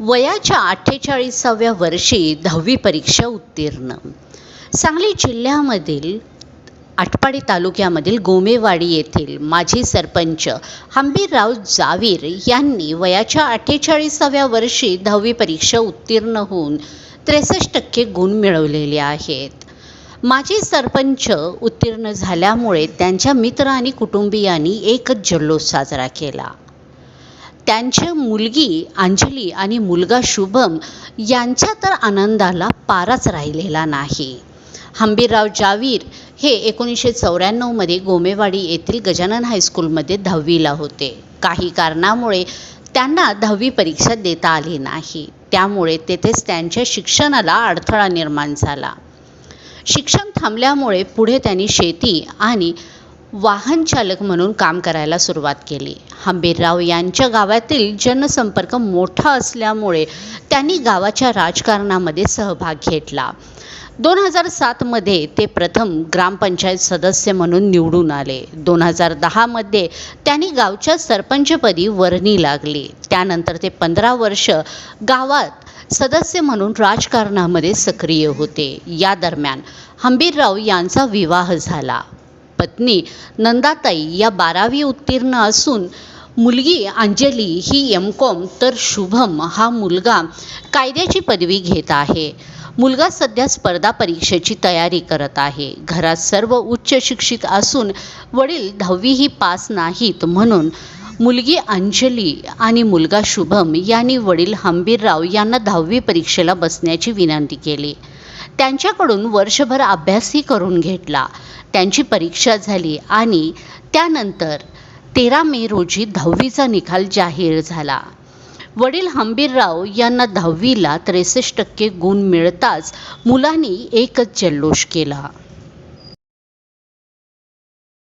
वयाच्या अठ्ठेचाळीसाव्या वर्षी दहावी परीक्षा उत्तीर्ण. सांगली जिल्ह्यामधील आटपाडी तालुक्यामधील गोमेवाडी येथील माजी सरपंच हंबीरराव जावीर यांनी वयाच्या अठ्ठेचाळीसाव्या वर्षी दहावी परीक्षा उत्तीर्ण होऊन त्रेसष्ट टक्के गुण मिळवलेले आहेत. माजी सरपंच उत्तीर्ण झाल्यामुळे त्यांच्या मित्र आणि कुटुंबियांनी एकच जल्लोष साजरा केला. त्यांच्या मुलगी अंजली आणि मुलगा शुभम यांच्या तर आनंदाला पाराच राहिलेला नाही. हंबीरराव जावीर हे एकोणीसशे चौऱ्याण्णवमध्ये गोमेवाडी येथील गजानन हायस्कूलमध्ये दहावीला होते. काही कारणामुळे त्यांना दहावी परीक्षा देता आली नाही. त्यामुळे तेथेच त्यांच्या शिक्षणाला अडथळा निर्माण झाला. शिक्षण थांबल्यामुळे पुढे त्यांनी शेती आणि वाहन चालक म्हणून काम करायला सुरुवात केली. हंबीरराव यांच्या गावातील जनसंपर्क मोठा असल्यामुळे त्यांनी गावाच्या राजकारणामध्ये सहभाग घेतला. दोन हजार सातमध्ये ते प्रथम ग्रामपंचायत सदस्य म्हणून निवडून आले. दोन हजार दहामध्ये त्यांनी गावच्या सरपंचपदी वर्णी लागली. त्यानंतर ते पंधरा वर्ष गावात सदस्य म्हणून राजकारणामध्ये सक्रिय होते. या दरम्यान हंबीरराव यांचा विवाह झाला. पत्नी नंदाताई या बारावी उत्तीर्ण असून मुलगी अंजली ही एम कॉम तर शुभम हा मुलगा कायद्याची पदवी घेत आहे. मुलगा सध्या स्पर्धा परीक्षेची तयारी करत आहे. घरात सर्व उच्च शिक्षित असून वडील दहावीही पास नाहीत म्हणून मुलगी अंजली आणि मुलगा शुभम यांनी वडील हंबीरराव यांना दहावी परीक्षेला बसण्याची विनंती केली. त्यांच्याकडून वर्षभर अभ्यासही करून घेतला. त्यांची परीक्षा झाली आणि त्यानंतर तेरा मे रोजी दहावीचा निकाल जाहीर झाला. वडील हंबीरराव यांना दहावीला त्रेसष्ट टक्के गुण मिळताच मुलांनी एकच जल्लोष केला.